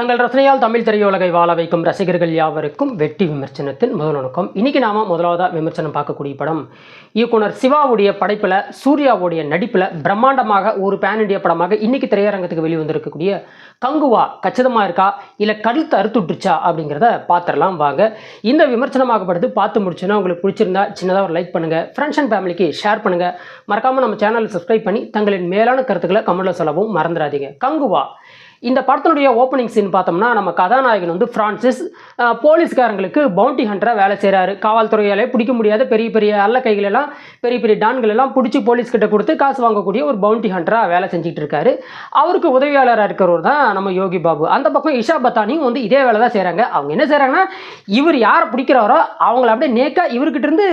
தங்கள் ரசனையால் தமிழ் திரையுலகை வாழ வைக்கும் ரசிகர்கள் யாவருக்கும் வெட்டி விமர்சனத்தின் முதல் வணக்கம் இன்னைக்கு நாம முதலாவதாக விமர்சனம் பார்க்கக்கூடிய படம். இயக்குனர் சிவாவுடைய படைப்பில் சூர்யாவுடைய நடிப்பில் பிரம்மாண்டமாக ஒரு பேன் இண்டிய படமாக இன்னைக்கு திரையரங்கத்துக்கு வெளிவந்திருக்கக்கூடிய கங்குவா கச்சிதமாக இருக்கா? இல்லை கழுத்து அறுத்துட்டுச்சா அப்படிங்கிறத பார்த்துடலாம் வாங்க. இந்த விமர்சனமாகப்படுது பார்த்து முடிச்சுன்னா உங்களுக்கு பிடிச்சிருந்தா சின்னதாக ஒரு லைக் பண்ணுங்கள் ஃப்ரெண்ட்ஸ் அண்ட் ஃபேமிலிக்கு ஷேர் பண்ணுங்கள் மறக்காமல் நம்ம சேனலை சப்ஸ்கிரைப் பண்ணி தங்களின் மேலான கருத்துக்களை கமெண்ட்டில் சொல்லவும் மறந்துடாதீங்க. கங்குவா இந்த படத்தினுடைய ஓப்பனிங் சீன் பார்த்தோம்னா நம்ம கதாநாயகன் வந்து ஃப்ரான்சிஸ் போலீஸ்காரங்களுக்கு பவுண்டி ஹண்டராக வேலை செய்கிறாரு காவல்துறையாலே பிடிக்க முடியாத பெரிய பெரிய அல்ல கைகள் எல்லாம் பெரிய பெரிய டான்கள் எல்லாம் பிடிச்சி போலீஸ்கிட்ட கொடுத்து காசு வாங்கக்கூடிய ஒரு பவுண்டி ஹண்டராக வேலை செஞ்சுட்டு இருக்காரு. அவருக்கு உதவியாளராக இருக்கிறவர் தான் நம்ம யோகி பாபு. அந்த பக்கம் இஷா பத்தானியும் வந்து இதே வேலை தான் செய்கிறாங்க அவங்க என்ன செய்கிறாங்கன்னா இவர் யாரை பிடிக்கிறாரோ அவங்கள அப்படியே நேக்காக இவர்கிட்டருந்து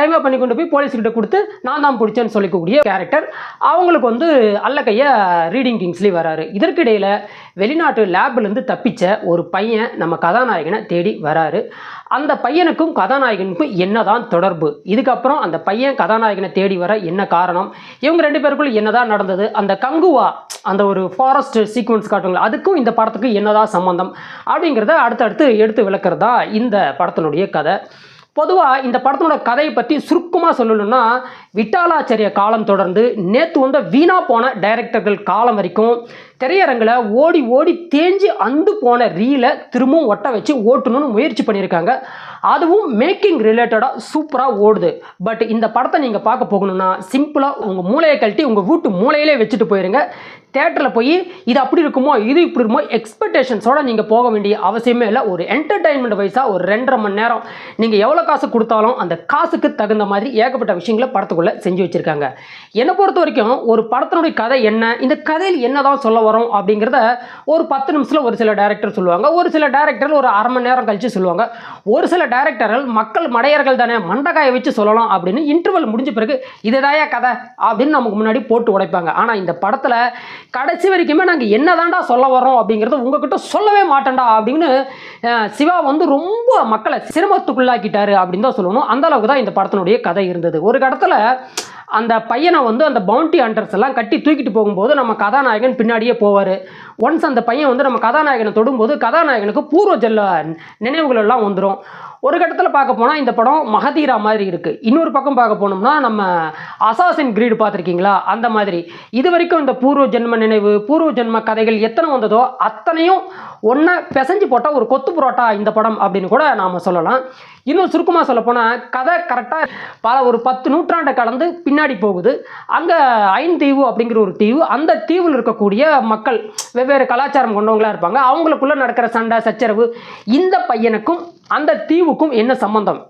கைமா பண்ணி கொண்டு போய் போலீஸ்கிட்ட கொடுத்து நான் தான் பிடிச்சேன்னு சொல்லிக்கக்கூடிய கேரக்டர் அவங்களுக்கு வந்து அல்ல கைய ரீடிங் கிங்ஸ்லி வராரு. இதற்கிடையில் வெளிநாட்டு லேப்லேருந்து தப்பிச்ச ஒரு பையன் நம்ம கதாநாயகனை தேடி வராரு. அந்த பையனுக்கும் கதாநாயகனுக்கும் என்னதான் தொடர்பு? இதுக்கப்புறம் அந்த பையன் கதாநாயகனை தேடி வர என்ன காரணம்? இவங்க ரெண்டு பேருக்குள்ள என்னதான் நடந்தது? அந்த கங்குவா அந்த ஒரு ஃபாரஸ்ட் சீக்வன்ஸ் காட்டுங்களா அதுக்கும் இந்த படத்துக்கு என்னதான் சம்பந்தம்? அப்படிங்கிறத அடுத்தடுத்து எடுத்து விளக்குறது தான் இந்த படத்தினுடைய கதை. பொதுவாக இந்த படத்தோட கதையை பற்றி சுருக்கமாக சொல்லணும்னா விட்டாலாச்சரிய காலம் தொடர்ந்து நேற்று வந்த வீணா போன டைரக்டர்கள் காலம் வரைக்கும் திரையரங்கில் ஓடி ஓடி தேஞ்சு அந்து போன ரீலை திரும்பவும் ஒட்ட வச்சு ஓட்டணும்னு முயற்சி பண்ணியிருக்காங்க. அதுவும் மேக்கிங் ரிலேட்டடாக சூப்பராக ஓடுது. பட் இந்த படத்தை நீங்கள் பார்க்க போகணும்னா சிம்பிளாக உங்கள் மூளையை கழட்டி உங்கள் வீட்டு மூளையிலே வச்சுட்டு போயிருங்க. தேட்டரில் போய் இது அப்படி இருக்குமோ இது இப்படி இருக்குமோ எக்ஸ்பெக்டேஷன்ஸோட நீங்கள் போக வேண்டிய அவசியமே இல்லை. ஒரு என்டர்டைன்மெண்ட் வைஸாக ஒரு ரெண்டரை மணி நேரம் நீங்கள் எவ்வளோ காசு கொடுத்தாலும் அந்த காசுக்கு தகுந்த மாதிரி ஏகப்பட்ட விஷயங்களை படத்துக்குள்ளே செஞ்சு வச்சுருக்காங்க. என்னை பொறுத்த வரைக்கும் ஒரு படத்தினுடைய கதை என்ன இந்த கதையில் என்னதான் சொல்ல வரோம் அப்படிங்கிறத ஒரு பத்து நிமிஷத்தில் ஒரு சில டேரக்டர் சொல்லுவாங்க. ஒரு சில டேரக்டர் ஒரு அரை மணி நேரம் கழித்து சொல்லுவாங்க. ஒரு சில டேரக்டர்கள் மக்கள் மடையர்கள் தானே மண்டகாயை வச்சு சொல்லலாம் அப்படின்னு இன்டர்வல் முடிஞ்ச பிறகு இதுதாயா கதை அப்படின்னு நமக்கு முன்னாடி போட்டு உடைப்பாங்க. ஆனால் இந்த படத்தில் கடைசி வரைக்குமே நாங்கள் என்னதான்டா சொல்ல வரோம் அப்படிங்கிறத உங்ககிட்ட சொல்லவே மாட்டேன்டா அப்படின்னு சிவா வந்து ரொம்ப மக்களை சிரமத்துக்குள்ளாக்கிட்டாரு அப்படின்னு தான் சொல்லணும். அந்த அளவுக்கு தான் இந்த படத்தினுடைய கதை இருந்தது. ஒரு கடத்தில் அந்த பையனை வந்து அந்த பவுண்டி ஹண்டர்ஸ் எல்லாம் கட்டி தூக்கிட்டு போகும்போது நம்ம கதாநாயகன் பின்னாடியே போவார். ஒன்ஸ் அந்த பையன் வந்து நம்ம கதாநாயகனை தொடும்போது கதாநாயகனுக்கு பூர்வ ஜெல்ல நினைவுகள் எல்லாம் வந்துடும் ஒரு கட்டத்தில் பார்க்க போனால் இந்த படம் மகதீரா மாதிரி இருக்குது இன்னொரு பக்கம் பார்க்க போனோம்னா நம்ம அசாசின் கிரீடு பார்த்துருக்கீங்களா? அந்த மாதிரி. இது வரைக்கும் இந்த பூர்வ ஜென்ம நினைவு பூர்வ ஜென்ம கதைகள் எத்தனை வந்ததோ அத்தனையும் ஒன்றா பிசைஞ்சு போட்டால் ஒரு கொத்து புரோட்டா இந்த படம் அப்படின்னு கூட நாம் சொல்லலாம். இன்னும் சுருக்கமாக சொல்லப்போனால் கதை கரெக்டாக பல ஒரு பத்து நூற்றாண்டை கலந்து பின்னாடி போகுது. அங்கே ஐந்தீவு அப்படிங்கிற ஒரு தீவு அந்த தீவில் இருக்கக்கூடிய மக்கள் வெவ்வேறு கலாச்சாரம் கொண்டவங்களாக இருப்பாங்க. அவங்களுக்குள்ளே நடக்கிற சண்டை சச்சரவு இந்த பையனுக்கும் அந்த தீவுக்கும் என்ன சம்பந்தம்?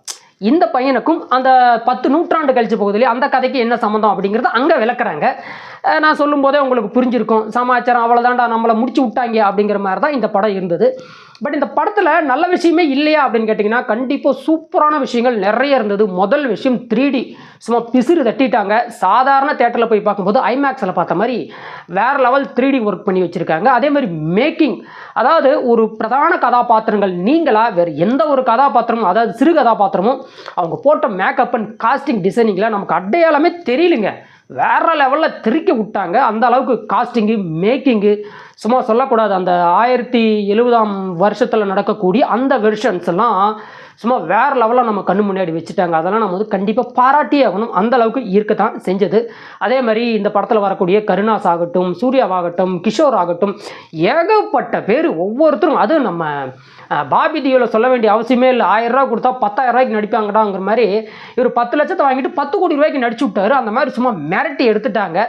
இந்த பையனுக்கும் அந்த பத்து நூற்றாண்டு கழிச்சு போகுதுலேயே அந்த கதைக்கு என்ன சம்மந்தம் அப்படிங்கிறத அங்கே விளக்குறாங்க. நான் நான் சொல்லும்போதே உங்களுக்கு புரிஞ்சிருக்கும். சமாச்சாரம் அவ்வளோதான்டா நம்மளை முடிச்சு விட்டாங்க அப்படிங்கிற மாதிரி தான் இந்த படம் இருந்தது. பட் இந்த படத்தில் நல்ல விஷயமே இல்லையா அப்படின்னு கேட்டிங்கன்னா கண்டிப்பாக சூப்பரான விஷயங்கள் நிறைய இருந்தது. முதல் விஷயம் த்ரீ டி சும்மா பிசிறு தட்டிட்டாங்க. சாதாரண தேட்டரில் போய் பார்க்கும்போது ஐமேக்ஸில் பார்த்த மாதிரி வேறு லெவல் த்ரீ டி ஒர்க் பண்ணி வச்சுருக்காங்க. அதே மாதிரி மேக்கிங் அதாவது ஒரு பிரதான கதாபாத்திரங்கள் நீங்களாக வேறு எந்த ஒரு கதாபாத்திரமும் அதாவது சிறு கதாபாத்திரமும் அவங்க போட்ட மேக்கப் அண்ட் காஸ்டிங் டிசைனிங்கில் நமக்கு அடையாளமே தெரியலுங்க. வேற லெவலில் திருக்கி விட்டாங்க. அந்த அளவுக்கு காஸ்டிங்கு மேக்கிங்கு சும்மா சொல்லக்கூடாது. அந்த ஆயிரத்தி எழுபதாம் வருஷத்தில் நடக்கக்கூடிய அந்த வெர்ஷன்ஸ் எல்லாம் சும்மா வேற லெவலில் நம்ம கண்ணு முன்னாடி வச்சுட்டாங்க. அதெல்லாம் நம்ம வந்து கண்டிப்பாக பாராட்டியே ஆகணும். அந்த அளவுக்கு இருக்கத்தான் செஞ்சது. அதே மாதிரி இந்த படத்தில் வரக்கூடிய கருணாஸ் ஆகட்டும் சூர்யாவாகட்டும் கிஷோர் ஆகட்டும் ஏகப்பட்ட பேர் ஒவ்வொருத்தரும் அதுவும் நம்ம பாபி டியோவில் சொல்ல வேண்டிய அவசியமே இல்லை. ஆயிரம் ரூபா கொடுத்தா பத்தாயிரம் ரூபாய்க்கு நடிப்பாங்கடாங்கிற மாதிரி இவர் பத்து லட்சத்தை வாங்கிட்டு பத்து கோடி ரூபாய்க்கு நடிச்சு விட்டாரு. அந்த மாதிரி சும்மா மிரட்டி எடுத்துட்டாங்க.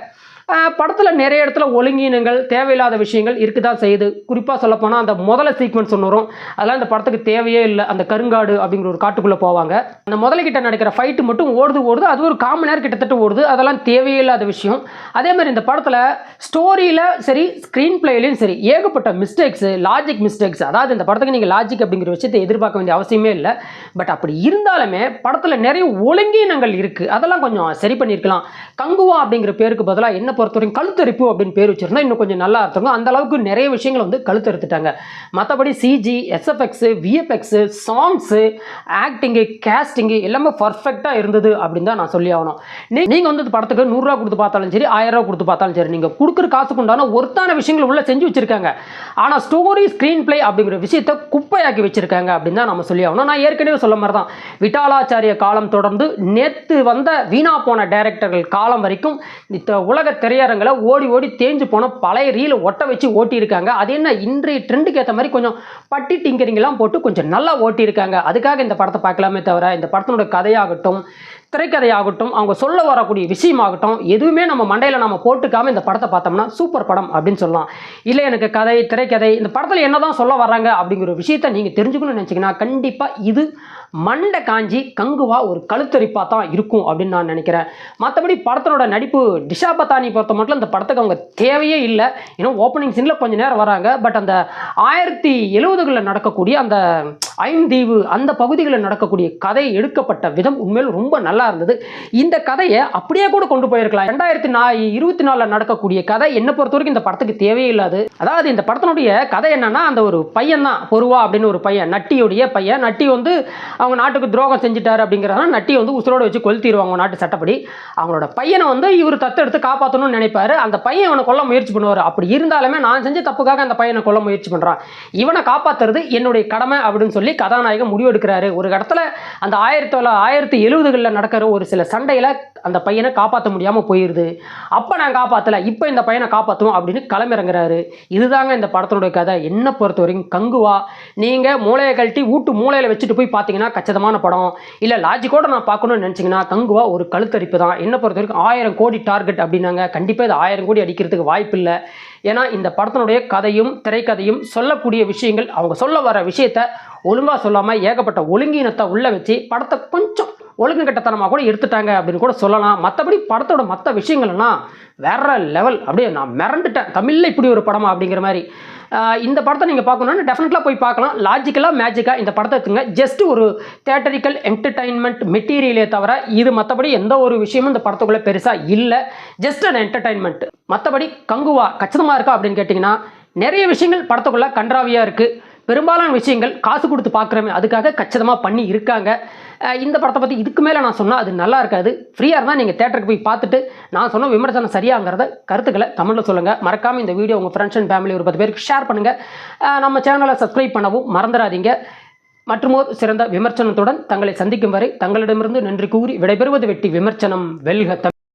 படத்தில் நிறைய இடத்துல ஒழுங்கீனங்கள் தேவையில்லாத விஷயங்கள் இருக்க தான் செய்யுது. குறிப்பாக சொல்லப்போனால் அந்த முதல சீக்வன்ஸ் ஒன்று வரும். அதெல்லாம் இந்த படத்துக்கு தேவையே இல்லை. அந்த கருங்காடு அப்படிங்கிற ஒரு காட்டுக்குள்ளே போவாங்க. அந்த முதல கிட்ட நடக்கிற ஃபைட்டு மட்டும் ஓடுது ஓடுது. அது ஒரு காமன் நேரம் கிட்டத்தட்ட ஓடுது. அதெல்லாம் தேவையே இல்லாத விஷயம். அதே மாதிரி இந்த படத்தில் ஸ்டோரியில் சரி ஸ்க்ரீன் பிளேலையும் சரி ஏகப்பட்ட மிஸ்டேக்ஸு லாஜிக் மிஸ்டேக்ஸ் அதாவது இந்த படத்துக்கு நீங்கள் லாஜிக் அப்படிங்கிற விஷயத்தை எதிர்பார்க்க வேண்டிய அவசியமே இல்லை. பட் அப்படி இருந்தாலுமே படத்தில் நிறைய ஒழுங்கீனங்கள் இருக்குது அதெல்லாம் கொஞ்சம் சரி பண்ணியிருக்கலாம். கங்குவா அப்படிங்கிற பேருக்கு பதிலாக என்ன பொறுத்தவரைக்கும் கழுத்தரிப்பு அப்படின்னு பேர் வச்சிருந்தா இன்னும் கொஞ்சம் நல்லா இருக்கும் அந்த அளவுக்கு நிறைய விஷயங்கள் வந்து கழுத்தறுத்துட்டாங்க மற்றபடி CG SFX VFX songs acting casting எல்லாமே பர்ஃபெக்டாக இருந்தது அப்படின்னு தான் நான் சொல்லி ஆகணும். நீ நீங்கள் வந்து படத்துக்கு நூறுரூவா கொடுத்து பார்த்தாலும் சரி ஆயிரம் ரூபா கொடுத்து பார்த்தாலும் சரி நீங்கள் கொடுக்குற காசுக்கு உண்டான ஒருத்தான விஷயங்கள் உள்ள செஞ்சு வச்சுருக்காங்க. ஆனால் ஸ்டோரி ஸ்க்ரீன் பிளே அப்படிங்கிற விஷயத்தை குப்பையாக்கி வச்சுருக்காங்க அப்படின்னு தான் நம்ம சொல்லி ஆகணும். நான் ஏற்கனவே சொல்ல மாதிரி தான் விட்டாலாச்சாரிய காலம் தொடர்ந்து நேற்று வந்த வீணா போன டைரக்டர்கள் காலம் வரைக்கும் இந்த உலக திரையரங்களை ஓடி ஓடி தேஞ்சு போன பழைய ரீலை ஒட்ட வச்சு ஓட்டியிருக்காங்க. அது என்ன இன்றைய ட்ரெண்டுக்கு ஏற்ற மாதிரி கொஞ்சம் பட்டி டிங்கரிங்லாம் போட்டு கொஞ்சம் நல்லா ஓட்டியிருக்காங்க. அதுக்காக இந்த படத்தை பார்க்கலாமே தவிர இந்த படத்தினோட கதையாகட்டும் திரைக்கதையாகட்டும் அவங்க சொல்ல வரக்கூடிய விஷயமாகட்டும் எதுவுமே நம்ம மண்டையில் நம்ம போட்டுக்காம இந்த படத்தை பார்த்தோம்னா சூப்பர் படம் அப்படின்னு சொல்லலாம். இல்லை எனக்கு கதை திரைக்கதை இந்த படத்தில் என்ன தான் சொல்ல வர்றாங்க அப்படிங்கிற விஷயத்தை நீங்கள் தெரிஞ்சுக்கணும்னு நினச்சிங்கன்னா கண்டிப்பாக இது மண்டை காஞ்சி கங்குவா ஒரு கழுத்தரிப்பாக தான் இருக்கும் அப்படின்னு நான் நினைக்கிறேன். மற்றபடி படத்தோட நடிப்பு டிஷா பத்தானி பொறுத்த மட்டும் இந்த படத்துக்கு அவங்க தேவையே இல்லை. ஏன்னா ஓப்பனிங் சீனில் கொஞ்சம் நேரம் வராங்க. பட் அந்த ஆயிரத்தி எழுபதுகளில் நடக்கக்கூடிய அந்த ஐந்தீவு அந்த பகுதிகளில் நடக்கக்கூடிய கதை எடுக்கப்பட்ட விதம் உண்மையில் ரொம்ப நல்லா இருந்தது. இந்த கதையை அப்படியே கூட கொண்டு போயிருக்கலாம். ரெண்டாயிரத்தி நா இருபத்தி நாலில் நடக்கக்கூடிய கதை என்னை பொறுத்த வரைக்கும் இந்த படத்துக்கு தேவையே இல்லாது. அதாவது இந்த படத்தினுடைய கதை என்னன்னா அந்த ஒரு பையன் தான் பொருவா அப்படின்னு ஒரு பையன் நட்டியுடைய பையன். நட்டி வந்து அவங்க நாட்டுக்கு துரோகம் செஞ்சுட்டாரு அப்படிங்கிறதுனால நட்டி வந்து உசுரோட வச்சு கொளுத்திடுவாங்க அவங்க நாட்டு சட்டப்படி. அவங்களோட பையனை வந்து இவர் தத்தெடுத்து காப்பாற்றணும்னு நினைப்பாரு. அந்த பையன் இவனை கொல்ல முயற்சி பண்ணுவார். அப்படி இருந்தாலுமே நான் செஞ்ச தப்புக்காக அந்த பையனை கொல்ல முயற்சி பண்ணுறான் இவனை காப்பாற்றுறது என்னுடைய கடமை அப்படின்னு சொல்லி கதாநாயகன் முடிவெடுக்கிறாரு. ஒரு இடத்துல அந்த ஆயிரத்தி தொள்ளாயிரத்தி ஆயிரத்தி எழுபதுகளில் நடக்கிற ஒரு சில சண்டையில் அந்த பையனை காப்பாற்ற முடியாமல் போயிடுது அப்போ நான் காப்பாற்றலை இப்போ இந்த பையனை காப்பாற்றுவோம் அப்படின்னு களமிறங்குறாரு. இதுதாங்க இந்த படத்தினுடைய கதை. என்ன பொறுத்த வரைக்கும் கங்குவா நீங்கள் மூளையை கழட்டி வீட்டு மூளையில் வச்சுட்டு போய் பார்த்தீங்கன்னா கச்சிதமான படம். இல்லை லாஜிக்கோட நான் பார்க்கணும்னு நினச்சிங்கன்னா கங்குவா ஒரு கழுத்தரிப்பு தான். என்ன பொறுத்த வரைக்கும் ஆயிரம் கோடி டார்கெட் அப்படின்னாங்க. கண்டிப்பாக இது ஆயிரம் கோடி அடிக்கிறதுக்கு வாய்ப்பு இல்லை. ஏன்னா இந்த படத்தினுடைய கதையும் திரைக்கதையும் சொல்லக்கூடிய விஷயங்கள் அவங்க சொல்ல வர விஷயத்த ஒழுங்காக சொல்லாமல் ஏகப்பட்ட ஒழுங்கீனத்தை உள்ளே வச்சு படத்தை கொஞ்சம் ஒழுங்குகட்டத்தனமாக கூட எடுத்துட்டாங்க அப்படின்னு கூட சொல்லலாம். மற்றபடி படத்தோட மற்ற விஷயங்கள்லாம் வேற லெவல் அப்படியே நான் மிரண்டுட்டேன். தமிழில் இப்படி ஒரு படமா அப்படிங்கிற மாதிரி. இந்த படத்தை நீங்கள் பார்க்கணுன்னா டெஃபினெட்லாக போய் பார்க்கலாம். லாஜிக்கலாக மேஜிக்காக இந்த படத்தை எடுத்துங்க. ஜஸ்ட் ஒரு தேட்டரிக்கல் என்டர்டைன்மெண்ட் மெட்டீரியலே தவிர இது மற்றபடி எந்த ஒரு விஷயமும் இந்த படத்துக்குள்ளே பெருசாக இல்லை. ஜஸ்ட் அண்ட் என்டர்டைன்மெண்ட் மற்றபடி கங்குவா கச்சிதமாக இருக்கா அப்படின்னு கேட்டிங்கன்னா நிறைய விஷயங்கள் படத்துக்குள்ளே கன்றாவியாக இருக்குது பெரும்பாலான விஷயங்கள் காசு கொடுத்து பார்க்குறமே அதுக்காக கச்சிதமாக பண்ணி இருக்காங்க. இந்த படத்தை பற்றி இதுக்கு மேலே நான் சொன்னால் அது நல்லா இருக்காது. ஃப்ரீயாக இருந்தால் நீங்கள் தேட்டருக்கு போய் பார்த்துட்டு நான் சொன்ன விமர்சனம் சரியாங்கிறத கருத்துக்களை தமிழில் சொல்லுங்கள் மறக்காமல் இந்த வீடியோ உங்கள் ஃப்ரெண்ட்ஸ் அண்ட் ஃபேமிலி ஒரு பத்து பேருக்கு ஷேர் பண்ணுங்கள் நம்ம சேனலை சப்ஸ்கிரைப் பண்ணவும் மறந்துடாதீங்க. மற்றும் ஒரு சிறந்த விமர்சனத்துடன் தங்களை சந்திக்கும் வரை தங்களிடமிருந்து நன்றி கூறி விடைபெறுவது வெட்டி விமர்சனம். வெல்க தமிழ்.